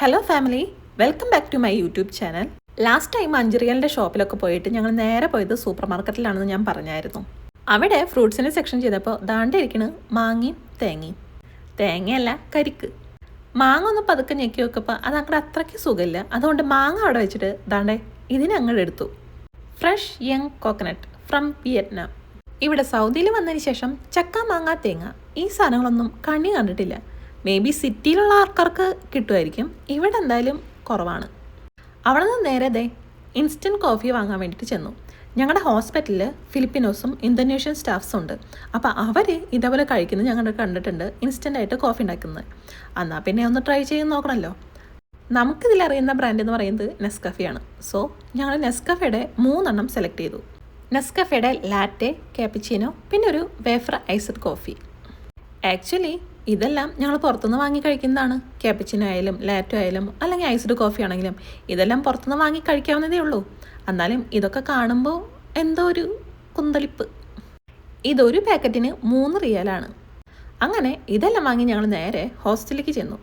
Hello family welcome back to my YouTube channel last time അഞ്ചുറിയലിന്റെ ഷോപ്പിലൊക്കെ പോയിട്ട് ഞങ്ങൾ നേരെ പോയത് സൂപ്പർ മാർക്കറ്റിലാണെന്ന് ഞാൻ പറഞ്ഞായിരുന്നു. അവിടെ ഫ്രൂട്ട്സിന്റെ സെക്ഷൻ ചെയ്തപ്പോൾ ദാണ്ടിരിക്കണ് മാങ്ങയും തേങ്ങയും. തേങ്ങയല്ല കരിക്ക്. മാങ്ങ ഒന്ന് പതുക്കെ ഞെക്കി വെക്കപ്പോൾ അത് അങ്ങോട്ട് അത്രയ്ക്ക് സുഖമില്ല. അതുകൊണ്ട് മാങ്ങ അവിടെ വെച്ചിട്ട് ദാണ്ടെ ഇതിനെ അങ്ങോട്ട് എടുത്തു. Fresh young coconut from Vietnam ഇവിടെ സൗദിയിൽ വന്നതിന് ശേഷം ചക്ക മാങ്ങ തേങ്ങ ഈ സാധനങ്ങളൊന്നും കണ്ണി കണ്ടിട്ടില്ല. മേ ബി സിറ്റിയിലുള്ള ആൾക്കാർക്ക് കിട്ടുമായിരിക്കും. ഇവിടെ എന്തായാലും കുറവാണ്. അവിടെ നിന്ന് നേരെ ദേ ഇൻസ്റ്റന്റ് കോഫി വാങ്ങാൻ വേണ്ടിയിട്ട് ചെന്നു. ഞങ്ങളുടെ ഹോസ്പിറ്റലിൽ ഫിലിപ്പിനോസും ഇന്തോനേഷ്യൻ സ്റ്റാഫ്സും ഉണ്ട്. അപ്പോൾ അവർ ഇതേപോലെ കഴിക്കുന്നത് ഞങ്ങൾ കണ്ടിട്ടുണ്ട് ഇൻസ്റ്റന്റ് ആയിട്ട് കോഫി ഉണ്ടാക്കുന്നത്. എന്നാൽ പിന്നെ ഒന്ന് ട്രൈ ചെയ്ത് നോക്കണമല്ലോ നമുക്കിതിൽ അറിയുന്ന ബ്രാൻഡ് എന്ന് പറയുന്നത് നെസ്കഫിയാണ് സോ ഞങ്ങൾ നെസ്കഫയുടെ മൂന്നെണ്ണം സെലക്ട് ചെയ്തു. നെസ്കഫയുടെ ലാറ്റെ കാപ്പിച്ചീനോ പിന്നെ ഒരു വേഫർ ഐസഡ് കോഫി ആക്ച്വലി ഇതെല്ലാം ഞങ്ങൾ പുറത്തുനിന്ന് വാങ്ങി കഴിക്കുന്നതാണ്. ക്യാപ്പിച്ചിനോ ആയാലും ലാറ്റോ ആയാലും അല്ലെങ്കിൽ ഐസ്ഡ് കോഫി ആണെങ്കിലും ഇതെല്ലാം പുറത്തുനിന്ന് വാങ്ങി കഴിക്കാവുന്നതേ ഉള്ളൂ. എന്നാലും ഇതൊക്കെ കാണുമ്പോൾ എന്തോ ഒരു കുന്തളിപ്പ്. ഇതൊരു പാക്കറ്റിന് മൂന്ന് റിയാലാണ് അങ്ങനെ ഇതെല്ലാം വാങ്ങി ഞങ്ങൾ നേരെ ഹോസ്റ്റലിലേക്ക് ചെന്നു.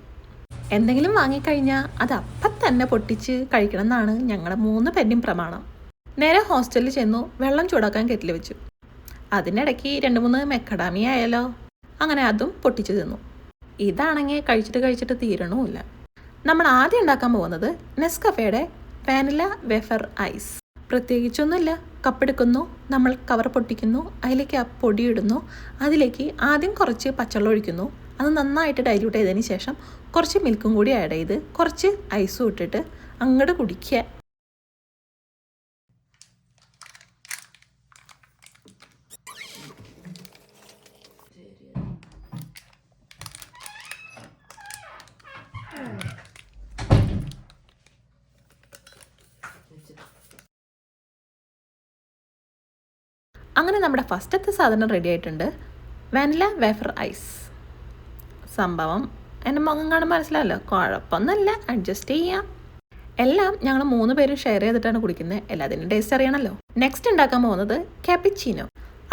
എന്തെങ്കിലും വാങ്ങിക്കഴിഞ്ഞാൽ അത് അപ്പം തന്നെ പൊട്ടിച്ച് കഴിക്കണം എന്നാണ് ഞങ്ങളുടെ മൂന്ന് പേരുടെയും പ്രമാണം. നേരെ ഹോസ്റ്റലിൽ ചെന്നു വെള്ളം ചൂടാക്കാൻ കെറ്റിൽ വെച്ചു. അതിനിടയ്ക്ക് രണ്ട് മൂന്ന് മെക്കഡാമി ആയാലോ അങ്ങനെ അതും പൊട്ടിച്ചു തിന്നു. ഇതാണെങ്കിൽ കഴിച്ചിട്ട് കഴിച്ചിട്ട് തീരണവുമില്ല. നമ്മൾ ആദ്യം ഉണ്ടാക്കാൻ പോകുന്നത് നെസ്കഫയുടെ വാനില വെഫർ ഐസ്. പ്രത്യേകിച്ചൊന്നുമില്ല. കപ്പെടുക്കുന്നു നമ്മൾ കവർ പൊട്ടിക്കുന്നു അതിലേക്ക് ആ പൊടിയിടുന്നു അതിലേക്ക് ആദ്യം കുറച്ച് പച്ചവെള്ളം ഒഴിക്കുന്നു. അത് നന്നായിട്ട് ഡൈല്യൂട്ട് ചെയ്തതിന് ശേഷം കുറച്ച് മിൽക്കും കൂടി ആഡ് ചെയ്ത് കുറച്ച് ഐസും ഇട്ടിട്ട് അങ്ങോട്ട് കുടിക്കുക. നമ്മുടെ ഫസ്റ്റത്തെ സാധനം റെഡി ആയിട്ടുണ്ട്. വെനില വേഫർ ഐസ് സംഭവം എന്റെ മുഖം കാണുമ്പോൾ മനസ്സിലാവല്ലോ. കുഴപ്പമൊന്നുമില്ല. അഡ്ജസ്റ്റ് ചെയ്യാം. എല്ലാം ഞങ്ങൾ മൂന്ന് പേരും ഷെയർ ചെയ്തിട്ടാണ് കുടിക്കുന്നത്. എല്ലാത്തിനും ടേസ്റ്റ് അറിയണമല്ലോ നെക്സ്റ്റ് ഉണ്ടാക്കാൻ പോകുന്നത് ക്യാപ്പിച്ചീനോ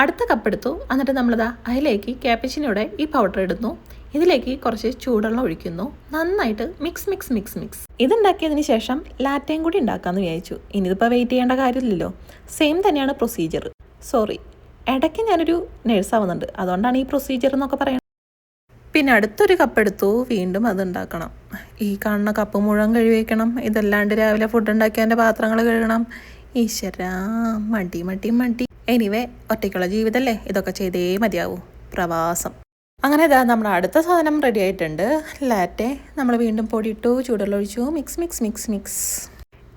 അടുത്ത കപ്പ് എടുത്തു. എന്നിട്ട് നമ്മളിതാ അതിലേക്ക് ക്യാപ്പിച്ചിനോടെ ഈ പൗഡർ ഇടുന്നു. ഇതിലേക്ക് കുറച്ച് ചൂടുവെള്ളം ഒഴിക്കുന്നു. നന്നായിട്ട് മിക്സ് മിക്സ് മിക്സ് മിക്സ് ഇതുണ്ടാക്കിയതിന് ശേഷം ലാറ്റയും കൂടി ഉണ്ടാക്കാമെന്ന് വിചാരിച്ചു. ഇനിയിപ്പോൾ വെയിറ്റ് ചെയ്യേണ്ട കാര്യമില്ലല്ലോ. സെയിം തന്നെയാണ് പ്രൊസീജിയർ സോറി ഇടയ്ക്ക് ഞാനൊരു നേഴ്സാവുന്നുണ്ട്. അതുകൊണ്ടാണ് ഈ പ്രൊസീജിയർ എന്നൊക്കെ പറയുന്നത് പിന്നെ അടുത്തൊരു കപ്പ് എടുത്തു. വീണ്ടും അത് ഉണ്ടാക്കണം. ഈ കാണുന്ന കപ്പ് മുഴുവൻ കഴുകി വയ്ക്കണം ഇതല്ലാണ്ട് രാവിലെ ഫുഡ് ഉണ്ടാക്കിയതിന്റെ പാത്രങ്ങൾ കഴുകണം. ഈശ്വര മടി മടി മടി. എനിവേ ഒറ്റയ്ക്കുള്ള ജീവിതമല്ലേ ഇതൊക്കെ ചെയ്തേ മതിയാവൂ. പ്രവാസം. അങ്ങനെ ഇതാ നമ്മുടെ അടുത്ത സാധനം റെഡി ആയിട്ടുണ്ട്. ലാറ്റെ നമ്മൾ വീണ്ടും പൊടിയിട്ടു ചൂടുവെള്ളം ഒഴിച്ചു. മിക്സ് മിക്സ് മിക്സ് മിക്സ്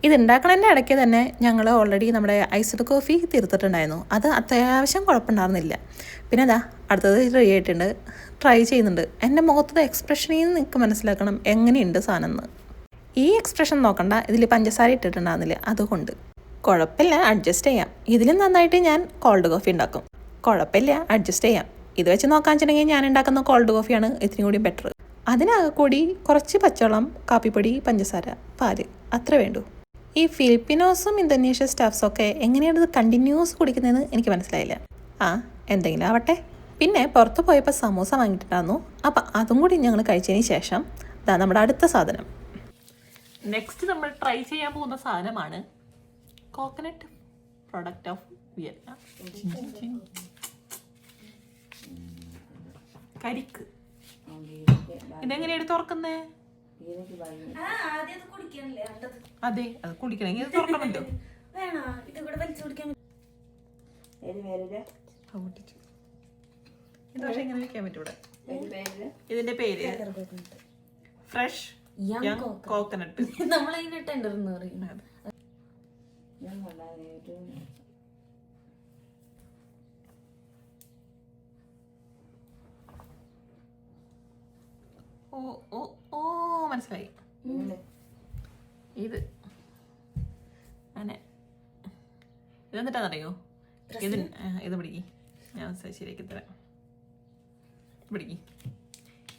ഇത് ഉണ്ടാക്കണതിന്റെ ഇടയ്ക്ക് തന്നെ ഞങ്ങൾ ഓൾറെഡി നമ്മുടെ ഐസ്ഡ് കോഫി തീർത്തിട്ടുണ്ടായിരുന്നു. അത് അത്യാവശ്യം കുഴപ്പമുണ്ടായിരുന്നില്ല. പിന്നെ അതാ അടുത്തത് റെഡി ആയിട്ടുണ്ട്. ട്രൈ ചെയ്യുന്നുണ്ട്. എന്റെ മുഖത്തത് എക്സ്പ്രഷനിൽ നിന്ന് നിങ്ങൾക്ക് മനസ്സിലാക്കണം എങ്ങനെയുണ്ട് സാധനം എന്ന് ഈ എക്സ്പ്രഷൻ നോക്കണ്ട ഇതിൽ പഞ്ചസാര ഇട്ടിട്ടുണ്ടായിരുന്നില്ല. അതുകൊണ്ട് കുഴപ്പമില്ല അഡ്ജസ്റ്റ് ചെയ്യാം. ഇതിലും നന്നായിട്ട് ഞാൻ കോൾഡ് കോഫി ഉണ്ടാക്കും. കുഴപ്പമില്ല അഡ്ജസ്റ്റ് ചെയ്യാം. ഇത് വെച്ച് നോക്കാൻ വെച്ചിട്ടുണ്ടെങ്കിൽ ഞാൻ ഉണ്ടാക്കുന്ന കോൾഡ് കോഫിയാണ് ഇത്തിരി കൂടി ബെറ്റർ അതിനകൂടി കുറച്ച് പച്ചവെള്ളം കാപ്പിപ്പൊടി പഞ്ചസാര പാൽ അത്ര വേണ്ടൂ. ഈ ഫിലിപ്പിനോസും ഇന്തോനേഷ്യ സ്റ്റാഫ്സും ഒക്കെ എങ്ങനെയാണ് ഇത് കണ്ടിന്യൂസ് കുടിക്കുന്നതെന്ന് എനിക്ക് മനസ്സിലായില്ല. ആ എന്തെങ്കിലും ആവട്ടെ. പിന്നെ പുറത്ത് പോയപ്പോൾ സമൂസ വാങ്ങിയിട്ടുണ്ടായിരുന്നു. അപ്പം അതും കൂടി ഞങ്ങൾ കഴിച്ചതിന് ശേഷം ഇതാ നമ്മുടെ അടുത്ത സാധനം. നെക്സ്റ്റ് നമ്മൾ ട്രൈ ചെയ്യാൻ പോകുന്ന സാധനമാണ് കോക്കനട്ട് പ്രൊഡക്റ്റ് ഓഫ് വിയറ്റ്നാം കരിക്ക്. ഇതെങ്ങനെയാണ് തുറക്കുന്നേ? ആദ്യം അത് അതെ അത് കുടിക്കണമെങ്കിൽ ഇത് തുറക്കണമല്ലോ. വേണോ? ഇത് പക്ഷെ ഇങ്ങനെ വെക്കാൻ പറ്റൂടെ ഇതിന്റെ പേര് ഫ്രഷ് Young കോക്കനട്ട് നമ്മളതിന് ടെൻഡർ എന്ന് പറയും ഓ ഓ ഓ മനസ്സിലായി. ഇത്. അങ്ങനെ. ഇതെന്നിട്ടാന്നറിയോ ഇത് ഇത് പിടിക്കി. ഞാൻ ശരിയാക്കി തരാം. പിടിക്കി.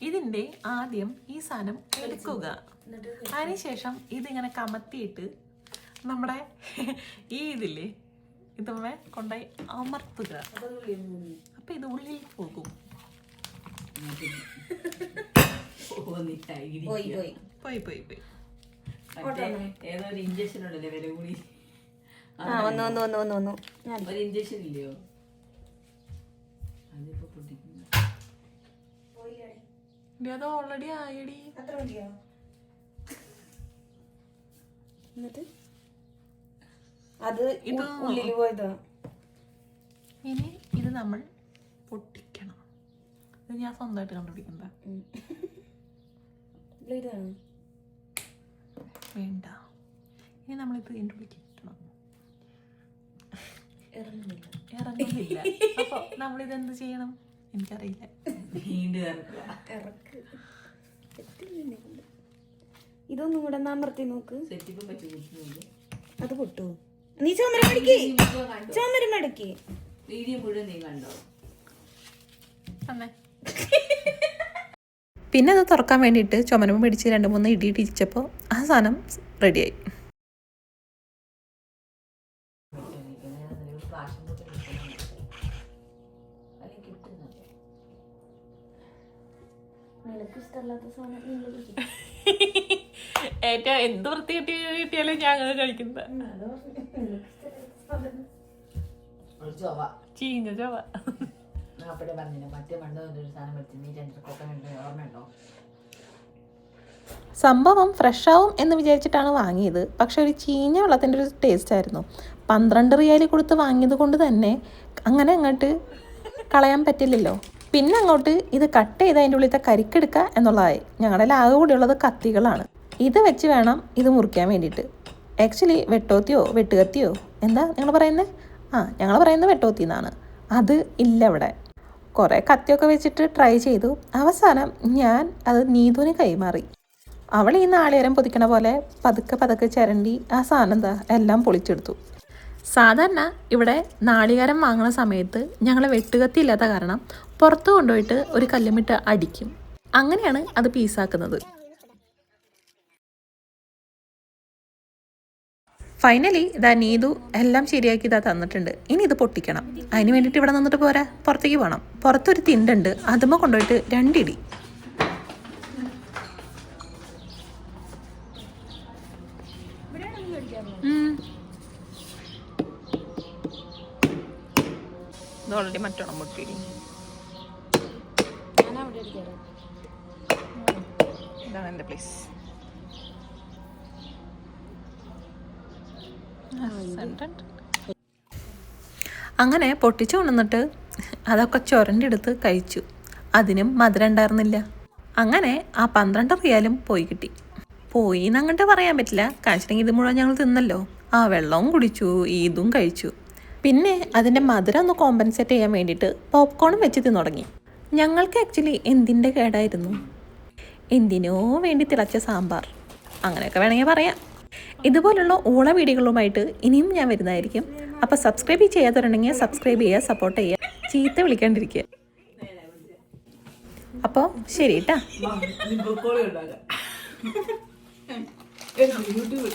ഇതിന്റെ ആദ്യം ഈ സാധനം എടുക്കുക. അതിനുശേഷം ഇതിങ്ങനെ കമത്തിയിട്ട് നമ്മുടെ ഈ ഇതില്ലേ? ഇതമ്മ കൊണ്ടുപോയി അമർത്തുക. അപ്പൊ ഇത് ഉള്ളിൽ പോകും. പോയി പോയി. പോയി പോയി പോയി. മറ്റേ ഏതോ ഒരു ഇഞ്ചക്ഷൻ ഉണ്ടല്ലേ വില കൂടി? ആ വന്നു വന്നു വന്നു വന്നു വന്നു. ഞാൻ ഒരു ഇഞ്ചക്ഷൻ ഇല്ലയോ? അതിപ്പോ പൊട്ടിക്കുന്നു. അത് ഓൾറെഡി ആയടി. അത്ര മതിയോ എന്നിട്ട്? അത് ഉള്ളിൽ പോയതാ. ഇനി ഇത് നമ്മൾ പൊട്ടിക്കണം ഇത് ഞാൻ സ്വന്തമായിട്ട് കണ്ടുപിടിക്കണ്ട വേണ്ട. ഇനി നമ്മളിത് ഇതിന്റെ ഉള്ളിൽ കിട്ടണം. ഇറങ്ങുന്നില്ല. ഇറങ്ങുന്നില്ല. അപ്പോൾ നമ്മളിത് എന്ത് ചെയ്യണം? എനിക്കറിയില്ല. ഇതൊന്നും കൂടെ അമർത്തി നോക്ക്. അത് പൊട്ടു? നീ ചോമരം മടക്കി ചോമരം മടക്കി വീഡിയോ മുഴുവൻ നീ കണ്ടോ? തന്നെ പിന്നെ അത് തുറക്കാൻ വേണ്ടിയിട്ട് ചുമരം പിടിച്ച് രണ്ട് മൂന്ന് ഇടി ഇടിച്ചപ്പോൾ ആ സാധനം റെഡിയായി. ഏറ്റവും എന്ത് വൃത്തി കിട്ടി കിട്ടിയാലും ഞാൻ അങ്ങനെ കഴിക്കുന്നത് ചീഞ്ഞ ചൊവ ഞാൻ അപ്പോഴേ പറഞ്ഞില്ല? മറ്റേ മണ്ണ് ഒരു സാധനം മേടിച്ചു നീ ഉണ്ട് ഓർമ്മയുണ്ടോ സംഭവം ഫ്രഷ് ആവും എന്ന് വിചാരിച്ചിട്ടാണ് വാങ്ങിയത്. പക്ഷെ ഒരു ചീഞ്ഞ വെള്ളത്തിന്റെ ഒരു ടേസ്റ്റ് ആയിരുന്നു. പന്ത്രണ്ട് റിയാൽ കൊടുത്ത് വാങ്ങിയത് കൊണ്ട് തന്നെ അങ്ങനെ അങ്ങോട്ട് കളയാൻ പറ്റില്ലല്ലോ. പിന്നെ അങ്ങോട്ട് ഇത് കട്ട് ചെയ്ത് അതിന്റെ ഉള്ളിലത്തെ കരിക്കെടുക്കുക എന്നുള്ളതായി. ഞങ്ങളുടെ ലാഗ് കൂടിയുള്ളത് കത്തികളാണ്. ഇത് വെച്ച് വേണം ഇത് മുറിക്കാൻ വേണ്ടിയിട്ട്. ആക്ച്വലി വെട്ടോത്തിയോ വെട്ടുകത്തിയോ? എന്താ നിങ്ങൾ പറയുന്നത് ആ ഞങ്ങൾ പറയുന്നത് വെട്ടോത്തി എന്നാണ് അത് ഇല്ല ഇവിടെ. കുറേ കത്തിയൊക്കെ വെച്ചിട്ട് ട്രൈ ചെയ്തു. അവസാനം ഞാൻ അത് നീതുവിന് കൈമാറി. അവൾ ഈ നാളികേരം പൊതിക്കണ പോലെ പതുക്കെ പതുക്കെ ചിരണ്ടി ആ സാധനം എല്ലാം പൊളിച്ചെടുത്തു. സാധാരണ ഇവിടെ നാളികേരം വാങ്ങുന്ന സമയത്ത് ഞങ്ങൾ വെട്ടുകത്തി ഇല്ലാത്ത കാരണം പുറത്ത് കൊണ്ടുപോയിട്ട് ഒരു കല്ലുമിട്ട് അടിക്കും. അങ്ങനെയാണ് അത് പീസാക്കുന്നത് ഫൈനലി ഇതാ നീതു എല്ലാം ശരിയാക്കി ഇതാ തന്നിട്ടുണ്ട്. ഇനി ഇത് പൊട്ടിക്കണം. അതിന് വേണ്ടിയിട്ട് ഇവിടെ നിന്നിട്ട് പോരാ. പുറത്തേക്ക് പോകണം പുറത്തൊരു തിണ്ടുണ്ട്. അതുമ്മ കൊണ്ടുപോയിട്ട് രണ്ടിടി. ഓൾറെഡി മറ്റോണം പൊട്ടി ഇതാണ് എന്റെ പ്ലേസ് അങ്ങനെ പൊട്ടിച്ചു കൊണ്ടുവന്നിട്ട് അതൊക്കെ ചുരണ്ടെടുത്ത് കഴിച്ചു. അതിനും മധുരം ഉണ്ടായിരുന്നില്ല അങ്ങനെ ആ പന്ത്രണ്ട് റിയാലും പോയി കിട്ടി. പോയി എന്നങ്ങോട്ട് പറയാൻ പറ്റില്ല. കാശിനെങ്കിൽ ഇത് മുഴുവൻ ഞങ്ങൾ തിന്നല്ലോ. ആ വെള്ളവും കുടിച്ചു ഈദും കഴിച്ചു. പിന്നെ അതിന്റെ മധുരം ഒന്ന് കോമ്പൻസേറ്റ് ചെയ്യാൻ വേണ്ടിയിട്ട് പോപ്കോണും വെച്ച് തിന്നു തുടങ്ങി. ഞങ്ങൾക്ക് ആക്ച്വലി എന്തിന്റെ കേടായിരുന്നു? എന്തിനോ വേണ്ടി തിളച്ച സാമ്പാർ. അങ്ങനെയൊക്കെ വേണമെങ്കിൽ പറയാം. ഇതുപോലുള്ള ഓള വീഡിയോകളുമായിട്ട് ഇനിയും ഞാൻ വരുന്നതായിരിക്കും. അപ്പോൾ സബ്സ്ക്രൈബ് ചെയ്യാത്തവരുണ്ടെങ്കിൽ സബ്സ്ക്രൈബ് ചെയ്യുക സപ്പോർട്ട് ചെയ്യുക. ചീത്ത വിളിക്കാണ്ടിരിക്കുക. അപ്പോൾ ശരി കേട്ടാ യൂട്യൂബ്.